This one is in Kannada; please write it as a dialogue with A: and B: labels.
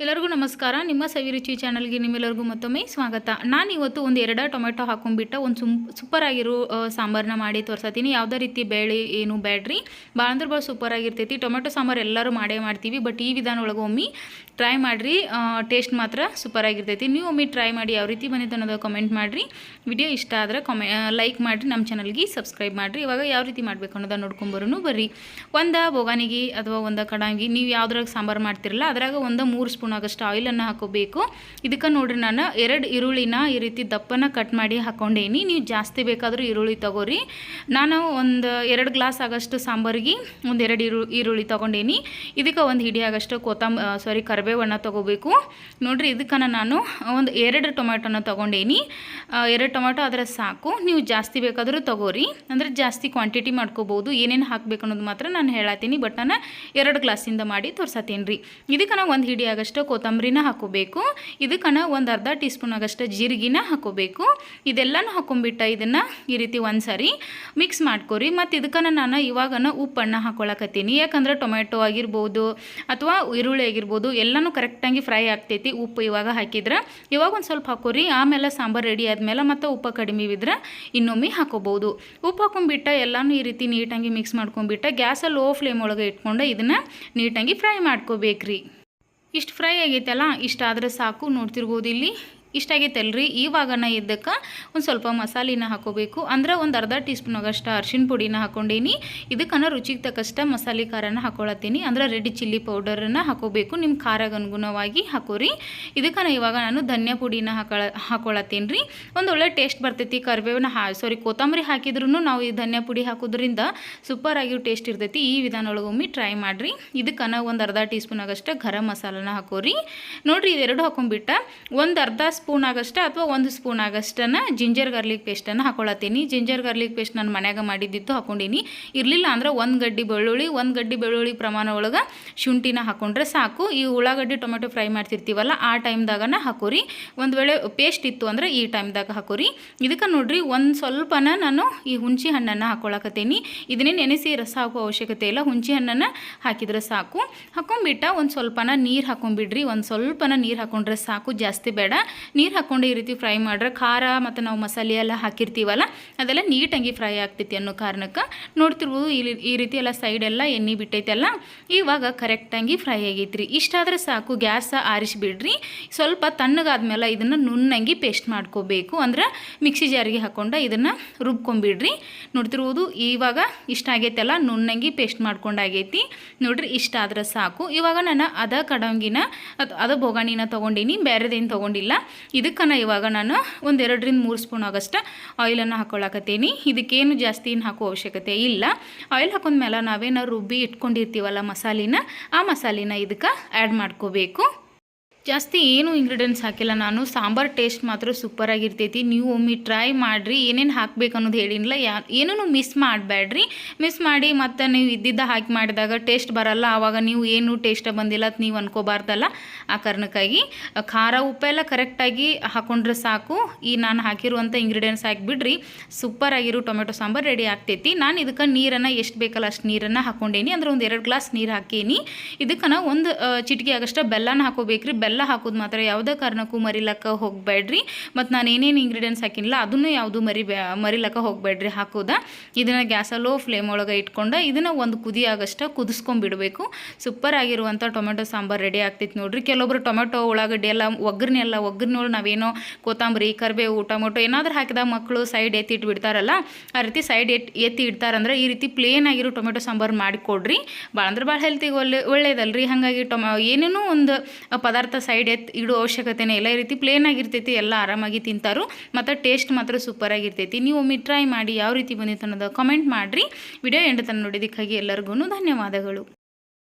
A: ಎಲ್ಲರಿಗೂ ನಮಸ್ಕಾರ. ನಿಮ್ಮ ಸವಿರುಚಿ ಚಾನಲ್ಗೆ ನಿಮ್ಮೆಲ್ಲರಿಗೂ ಮತ್ತೊಮ್ಮೆ ಸ್ವಾಗತ. ನಾನು ಇವತ್ತು ಒಂದು ಎರಡ ಟೊಮೆಟೊ ಹಾಕೊಂಡ್ಬಿಟ್ಟು ಒಂದು ಸುಮ್ ಸೂಪರ್ ಆಗಿರೋ ಆ, ಸಾಂಬಾರನ್ನ ಮಾಡಿ ತೋರ್ಸತ್ತೀನಿ ಯಾವುದೇ ರೀತಿ ಬೇಳೆ ಏನು ಬೇಡ್ರಿ ಭಾಳ ಅಂದ್ರೆ ಭಾಳ ಸೂಪರ್ ಆಗಿರ್ತೈತಿ. ಟೊಮೆಟೊ ಸಾಂಬಾರು ಎಲ್ಲರೂ ಮಾಡೇ ಮಾಡ್ತೀವಿ. ಬಟ್ ಈ ವಿಧಾನ ಒಳಗೆ ಒಮ್ಮೆ ಟ್ರೈ ಮಾಡಿರಿ. ಟೇಸ್ಟ್ ಮಾತ್ರ ಸೂಪರ್ ಆಗಿರ್ತೈತಿ. ನೀವು ಒಮ್ಮೆ ಟ್ರೈ ಮಾಡಿ ಯಾವ ರೀತಿ ಬಂದಿತ್ತು ಅನ್ನೋದು ಕಮೆಂಟ್ ಮಾಡಿರಿ. ವಿಡಿಯೋ ಇಷ್ಟ ಆದರೆ ಕಮೆ ಲೈಕ್ ಮಾಡಿರಿ. ನಮ್ಮ ಚಾನಲ್ಗೆ ಸಬ್ಸ್ಕ್ರೈಬ್ ಮಾಡಿರಿ. ಇವಾಗ ಯಾವ ರೀತಿ ಮಾಡಬೇಕು ಅನ್ನೋದನ್ನ ನೋಡ್ಕೊಂಬರೂ ಬರ್ರಿ. ಒಂದು ಬೋಗಾನಿಗೆ ಅಥವಾ ಒಂದು ಕಡಾಂಗಿ ನೀವು ಯಾವ್ದ್ರಾಗ ಸಾಂಬಾರು ಮಾಡ್ತಿರಲ್ಲ ಅದ್ರಾಗ ಒಂದು ಮೂರು ಸ್ಪೂನ್ ಆಗಷ್ಟು ಆಯಿಲನ್ನು ಹಾಕೋಬೇಕು. ಇದಕ್ಕೆ ನೋಡ್ರಿ ನಾನು ಎರಡು ಈರುಳ್ಳಿನ ಈ ರೀತಿ ದಪ್ಪನ ಕಟ್ ಮಾಡಿ ಹಾಕೊಂಡೇನಿ. ನೀವು ಜಾಸ್ತಿ ಬೇಕಾದರೂ ಈರುಳ್ಳಿ ತಗೋರಿ. ನಾನು ಒಂದು ಎರಡು ಗ್ಲಾಸ್ ಆಗಷ್ಟು ಸಾಂಬಾರಿಗೆ ಒಂದು ಎರಡು ಈರು, ಈರುಳ್ಳಿ ತೊಗೊಂಡೇನಿ. ಇದಕ್ಕೆ ಒಂದು ಹಿಡಿ ಆಗಷ್ಟು ಕೊತ್ತಂಬ ಸಾರಿ ಕರಿಬೇವನ್ನ ತೊಗೋಬೇಕು. ನೋಡ್ರಿ ಇದಕ್ಕೆ ನಾನು ಒಂದು ಎರಡು ಟೊಮೆಟೊನ ತೊಗೊಂಡೇನಿ. ಎರಡು ಟೊಮೆಟೊ ಅದರ ಸಾಕು. ನೀವು ಜಾಸ್ತಿ ಬೇಕಾದರೂ ತಗೋರಿ. ಅಂದರೆ ಜಾಸ್ತಿ ಕ್ವಾಂಟಿಟಿ ಮಾಡ್ಕೋಬೋದು. ಏನೇನು ಹಾಕಬೇಕು ಅನ್ನೋದು ಮಾತ್ರ ನಾನು ಹೇಳತ್ತೀನಿ. ಬಟ್ ನಾನು ಎರಡು ಗ್ಲಾಸಿಂದ ಮಾಡಿ ತೋರ್ಸತ್ತೀನಿ ರೀ ಇದಕ್ಕೆ ನಾವು ಒಂದು ಹಿಡಿ ಆಗಷ್ಟು ಕೊತ್ತಂಬರಿನ ಹಾಕೋಬೇಕು. ಇದಕ್ಕನ ಒಂದು ಅರ್ಧ ಟೀ ಸ್ಪೂನ್ ಆಗಷ್ಟು ಜೀರಿಗೆನ ಹಾಕೋಬೇಕು. ಇದೆಲ್ಲನೂ ಹಾಕೊಂಬಿಟ್ಟ ಇದನ್ನು ಈ ರೀತಿ ಒಂದು ಸಾರಿ ಮಿಕ್ಸ್ ಮಾಡ್ಕೊರಿ. ಮತ್ತು ಇದಕ್ಕನ ನಾನು ಇವಾಗನ ಉಪ್ಪನ್ನು ಹಾಕೊಳಕತ್ತೀನಿ. ಯಾಕಂದ್ರೆ ಟೊಮೆಟೊ ಆಗಿರ್ಬೋದು ಅಥವಾ ಈರುಳ್ಳಿ ಆಗಿರ್ಬೋದು ಎಲ್ಲನೂ ಕರೆಕ್ಟಾಗಿ ಫ್ರೈ ಆಗ್ತೈತಿ ಉಪ್ಪು ಇವಾಗ ಹಾಕಿದ್ರೆ. ಇವಾಗ ಒಂದು ಸ್ವಲ್ಪ ಹಾಕೋರಿ. ಆಮೇಲೆ ಸಾಂಬಾರು ರೆಡಿ ಆದಮೇಲೆ ಮತ್ತು ಉಪ್ಪು ಕಡಿಮೆ ಬಿದ್ದರೆ ಇನ್ನೊಮ್ಮೆ ಹಾಕೋಬೋದು. ಉಪ್ಪು ಹಾಕೊಂಬಿಟ್ಟ ಎಲ್ಲನೂ ಈ ರೀತಿ ನೀಟಾಗಿ ಮಿಕ್ಸ್ ಮಾಡ್ಕೊಂಡ್ಬಿಟ್ಟು ಗ್ಯಾಸಲ್ಲಿ ಲೋ ಫ್ಲೇಮ್ ಒಳಗೆ ಇಟ್ಕೊಂಡು ಇದನ್ನು ನೀಟಾಗಿ ಫ್ರೈ ಮಾಡ್ಕೋಬೇಕ್ರಿ. ಇಷ್ಟು ಫ್ರೈ ಆಗೈತಲ್ಲ ಇಷ್ಟ ಆದರೆ ಸಾಕು ನೋಡ್ತಿರ್ಬೋದು ಇಲ್ಲಿ. ಇಷ್ಟ ಆಗೈತಲ್ರಿ ಇವಾಗನ ಇದ್ದಕ್ಕೆ ಒಂದು ಸ್ವಲ್ಪ ಮಸಾಲಿನ ಹಾಕೋಬೇಕು. ಅಂದ್ರೆ ಒಂದು ಅರ್ಧ ಟೀ ಸ್ಪೂನ್ ಆಗಷ್ಟು ಪುಡಿನ ಹಾಕೊಂಡೀನಿ. ಇದಕ್ಕನ ರುಚಿಗೆ ತಕ್ಕಷ್ಟ ಮಸಾಲೆ ಖಾರನ ಹಾಕೊಳತ್ತೀನಿ. ಅಂದ್ರೆ ರೆಡ್ ಚಿಲ್ಲಿ ಪೌಡರನ್ನು ಹಾಕೋಬೇಕು. ನಿಮ್ಮ ಖಾರಗೆ ಅನುಗುಣವಾಗಿ ಹಾಕೋರಿ. ಇದಕ್ಕೆ ಇವಾಗ ನಾನು ಧನ್ಯ ಪುಡಿನ ಹಾಕೊಳ ಹಾಕೊಳತ್ತೀನಿ ಒಂದು ಒಳ್ಳೆ ಟೇಸ್ಟ್ ಬರ್ತೈತಿ. ಕರಿಬೇವನ್ನ ಹಾ ಸಾರಿ ಕೊತ್ತಂಬರಿ ಹಾಕಿದ್ರೂ ನಾವು ಈ ಧನ್ಯ ಪುಡಿ ಹಾಕೋದ್ರಿಂದ ಸೂಪರ್ ಆಗಿ ಟೇಸ್ಟ್ ಇರ್ತೈತಿ. ಈ ವಿಧಾನ ಒಳಗೊಮ್ಮೆ ಟ್ರೈ ಮಾಡಿರಿ. ಇದಕ್ಕನ ಒಂದು ಅರ್ಧ ಟೀ ಸ್ಪೂನ್ ಆಗಷ್ಟು ಗರಂ ಮಸಾಲನ ಹಾಕೋರಿ. ನೋಡ್ರಿ, ಇದೆರಡು ಹಾಕೊಂಡ್ಬಿಟ್ಟ. ಒಂದು ಅರ್ಧ ಸ್ಪೂನ್ ಆಗಷ್ಟ ಅಥವಾ ಒಂದು ಸ್ಪೂನ್ ಆಗಷ್ಟನ್ನು ಜಿಂಜರ್ ಗಾರ್ಲಿಕ್ ಪೇಸ್ಟನ್ನು ಹಾಕೊಳತ್ತೀನಿ. ಜಿಂಜರ್ ಗಾರ್ಲಿಕ್ ಪೇಸ್ಟ್ ನಾನು ಮನ್ಯಾಗ ಮಾಡಿದ್ದಿತ್ತು ಹಾಕೊಂಡೀನಿ. ಇರಲಿಲ್ಲ ಅಂದ್ರೆ ಒಂದು ಗಡ್ಡಿ ಬೆಳ್ಳುಳ್ಳಿ, ಒಂದು ಗಡ್ಡಿ ಬೆಳ್ಳುಳ್ಳಿ ಪ್ರಮಾಣ ಒಳಗೆ ಶುಂಠಿನ ಹಾಕೊಂಡ್ರೆ ಸಾಕು. ಈ ಉಳ್ಳಾಗಡ್ಡಿ ಟೊಮೆಟೊ ಫ್ರೈ ಮಾಡ್ತಿರ್ತೀವಲ್ಲ, ಆ ಟೈಮ್ದಾಗನ ಹಾಕೋರಿ. ಒಂದು ವೇಳೆ ಪೇಸ್ಟ್ ಇತ್ತು ಅಂದ್ರೆ ಈ ಟೈಮ್ದಾಗ ಹಾಕೋರಿ. ಇದಕ್ಕೆ ನೋಡ್ರಿ, ಒಂದು ಸ್ವಲ್ಪನ ನಾನು ಈ ಹುಣಸೆ ಹಣ್ಣನ್ನು ಹಾಕೊಳಕತ್ತೀನಿ. ಇದನ್ನೇ ನೆನೆಸಿ ರಸ ಹಾಕೋ ಅವಶ್ಯಕತೆ ಇಲ್ಲ. ಹುಣಸೆ ಹಣ್ಣನ್ನು ಹಾಕಿದ್ರೆ ಸಾಕು. ಹಾಕೊಂಬಿಟ್ಟ ಒಂದು ಸ್ವಲ್ಪನ ನೀರು ಹಾಕೊಂಬಿಡ್ರಿ ಒಂದು ಸ್ವಲ್ಪನ ನೀರು ಹಾಕೊಂಡ್ರೆ ಸಾಕು. ಜಾಸ್ತಿ ಬೇಡ. ನೀರು ಹಾಕ್ಕೊಂಡು ಈ ರೀತಿ ಫ್ರೈ ಮಾಡ್ರೆ ಖಾರ ಮತ್ತು ನಾವು ಮಸಾಲೆ ಎಲ್ಲ ಹಾಕಿರ್ತೀವಲ್ಲ, ಅದೆಲ್ಲ ನೀಟಾಗಿ ಫ್ರೈ ಆಗ್ತೈತಿ ಅನ್ನೋ ಕಾರಣಕ್ಕೆ ನೋಡ್ತಿರ್ಬೋದು ಈ ಈ ರೀತಿ ಎಲ್ಲ ಸೈಡೆಲ್ಲ ಎಣ್ಣೆ ಬಿಟ್ಟೈತಲ್ಲ, ಇವಾಗ ಕರೆಕ್ಟಾಗಿ ಫ್ರೈ ಆಗೈತ್ರಿ. ಇಷ್ಟಾದರೆ ಸಾಕು, ಗ್ಯಾಸ್ ಆರಿಸಿಬಿಡ್ರಿ. ಸ್ವಲ್ಪ ತಣ್ಣಗಾದ್ಮೇಲೆ ಇದನ್ನು ನುಣ್ಣಂಗಿ ಪೇಸ್ಟ್ ಮಾಡ್ಕೋಬೇಕು. ಅಂದ್ರೆ ಮಿಕ್ಸಿ ಜಾರಿಗೆ ಹಾಕ್ಕೊಂಡು ಇದನ್ನು ರುಬ್ಕೊಂಬಿಡ್ರಿ. ನೋಡ್ತಿರ್ಬೋದು ಇವಾಗ ಇಷ್ಟ ಆಗೈತಲ್ಲ, ನುಣ್ಣಂಗಿ ಪೇಸ್ಟ್ ಮಾಡ್ಕೊಂಡಾಗೈತಿ ನೋಡ್ರಿ ಇಷ್ಟ ಆದ್ರೆ ಸಾಕು. ಇವಾಗ ನಾನು ಅದ ಕಡಂಗಿನ, ಅದು ಅದ ಬೊಗಾಣಿನ ತೊಗೊಂಡೀನಿ, ಬೇರೆದೇನು ತೊಗೊಂಡಿಲ್ಲ. ಇದಕ್ಕನ ಇವಾಗ ನಾನು ಒಂದು ಎರಡರಿಂದ ಮೂರು ಸ್ಪೂನ್ ಆಗಷ್ಟು ಆಯಿಲನ್ನು ಹಾಕೊಳಕತ್ತೀನಿ. ಇದಕ್ಕೇನು ಜಾಸ್ತಿ ಏನು ಹಾಕೋ ಅವಶ್ಯಕತೆ ಇಲ್ಲ. ಆಯಿಲ್ ಹಾಕೊಂಡ್ಮೇಲೆ ನಾವೇನು ರುಬ್ಬಿ ಇಟ್ಕೊಂಡಿರ್ತೀವಲ್ಲ ಮಸಾಲಿನ, ಆ ಮಸಾಲಿನ ಇದಕ್ಕೆ ಆ್ಯಡ್ ಮಾಡ್ಕೋಬೇಕು. ಜಾಸ್ತಿ ಏನು ಇಂಗ್ರೀಡಿಯೆಂಟ್ಸ್ ಹಾಕಿಲ್ಲ. ನಾನು ಸಾಂಬಾರು ಟೇಸ್ಟ್ ಮಾತ್ರ ಸೂಪರ್ ಆಗಿರ್ತೈತಿ. ನೀವು ಒಮ್ಮೆ ಟ್ರೈ ಮಾಡಿರಿ, ಏನೇನು ಹಾಕಬೇಕು ಅನ್ನೋದು ಹೇಳಿಲ್ಲ ಯಾ ಏನೂ ಮಿಸ್ ಮಾಡಬೇಡ್ರಿ ಮಿಸ್ ಮಾಡಿ ಮತ್ತು ನೀವು ಇದ್ದಿದ್ದ ಹಾಕಿ ಮಾಡಿದಾಗ ಟೇಸ್ಟ್ ಬರಲ್ಲ. ಆವಾಗ ನೀವು ಏನು ಟೇಸ್ಟ್ ಬಂದಿಲ್ಲ ಅಂತ ನೀವು ಅನ್ಕೋಬಾರ್ದಲ್ಲ. ಆ ಕಾರಣಕ್ಕಾಗಿ ಖಾರ ಉಪ್ಪೆಲ್ಲ ಕರೆಕ್ಟಾಗಿ ಹಾಕೊಂಡ್ರೆ ಸಾಕು. ಈ ನಾನು ಹಾಕಿರುವಂಥ ಇಂಗ್ರೀಡಿಯೆಂಟ್ಸ್ ಹಾಕಿಬಿಡ್ರಿ. ಸೂಪರ್ ಆಗಿರೋ ಟೊಮೆಟೊ ಸಾಂಬಾರು ರೆಡಿ ಆಗ್ತೈತಿ. ನಾನು ಇದಕ್ಕೆ ನೀರನ್ನು ಎಷ್ಟು ಬೇಕಲ್ಲ ಅಷ್ಟು ನೀರನ್ನು ಹಾಕೊಂಡೇನಿ. ಅಂದ್ರೆ ಒಂದು ಎರಡು ಗ್ಲಾಸ್ ನೀರು ಹಾಕೀನಿ. ಇದಕ್ಕೆ ಒಂದು ಚಿಟಿಕೆ ಆಗಷ್ಟ ಬೆಲ್ಲನ ಹಾಕೋಬೇಕ್ರಿ. ಬೆಲ್ಲ ಹಾಕೋದು ಮಾತ್ರ. ಯಾವುದೇ ಕಾರಣಕ್ಕೂ ಮರಿಲಕ್ಕ ಹೋಗಬೇಡ್ರಿ. ಮತ್ತು ನಾನು ಏನೇನು ಇಂಗ್ರೀಡಿಯೆಂಟ್ಸ್ ಹಾಕಿಲ್ಲ ಅದನ್ನು ಯಾವುದು ಮರಿ ಮರಿಲಕ್ಕ ಹೋಗಬೇಡ್ರಿ ಹಾಕೋದ. ಇದನ್ನು ಗ್ಯಾಸ ಲೋ ಫ್ಲೇಮ್ ಒಳಗೆ ಇಟ್ಕೊಂಡು ಇದನ್ನು ಒಂದು ಕುದಿ ಆಗಷ್ಟ ಕುದಿಸ್ಕೊಂಡ್ಬಿಡಬೇಕು ಸೂಪರ್ ಆಗಿರುವಂಥ ಟೊಮೆಟೊ ಸಾಂಬಾರು ರೆಡಿ ಆಗ್ತೈತಿ ನೋಡ್ರಿ. ಕೆಲವೊಬ್ಬರು ಟೊಮೆಟೊ, ಉಳ್ಳಾಗಡ್ಡಿ ಎಲ್ಲ ಒಗ್ಗರಣೆ ಎಲ್ಲ ಒಗ್ಗರಣೆ ನಾವೇನೋ ಕೊತ್ತಂಬರಿ, ಕರಿಬೇವು, ಟೊಮೆಟೊ ಏನಾದರೂ ಹಾಕಿದಾಗ ಮಕ್ಕಳು ಸೈಡ್ ಎತ್ತಿ ಇಟ್ಬಿಡ್ತಾರಲ್ಲ, ಆ ರೀತಿ ಸೈಡ್ ಎತ್, ಎತ್ತಿ ಇಡ್ತಾರಂದ್ರೆ ಈ ರೀತಿ ಪ್ಲೇನ್ ಆಗಿರೋ ಟೊಮೆಟೊ ಸಾಂಬಾರು ಮಾಡಿಕೊಡ್ರಿ. ಭಾಳ ಅಂದ್ರೆ ಭಾಳ ಹೆಲ್ತಿಗೆ ಒಳ್ಳೆ, ಒಳ್ಳೇದಲ್ರಿ. ಹಾಗಾಗಿ ಟೊಮ, ಏನೇನೋ ಒಂದು ಪದಾರ್ಥ ಸೈಡ್ ಎತ್ ಇಡೋ ಅವಶ್ಯಕತೆನೇ ಇಲ್ಲ. ಈ ರೀತಿ ಪ್ಲೇನ್ ಆಗಿರ್ತೈತಿ, ಎಲ್ಲ ಆರಾಮಾಗಿ ತಿಂತಾರು, ಮತ್ತು ಟೇಸ್ಟ್ ಮಾತ್ರ ಸೂಪರ್ ಆಗಿರ್ತೈತಿ. ನೀವು ಒಮ್ಮೆ ಟ್ರೈ ಮಾಡಿ, ಯಾವ ರೀತಿ ಬಂದಿತ್ತು ಅನ್ನೋದು ಕಮೆಂಟ್ ಮಾಡಿರಿ. ವಿಡಿಯೋ ಎಂಡ್ ತನಕ ನೋಡಿದ್ದಕ್ಕಾಗಿ ಎಲ್ಲರಿಗೂ ಧನ್ಯವಾದಗಳು.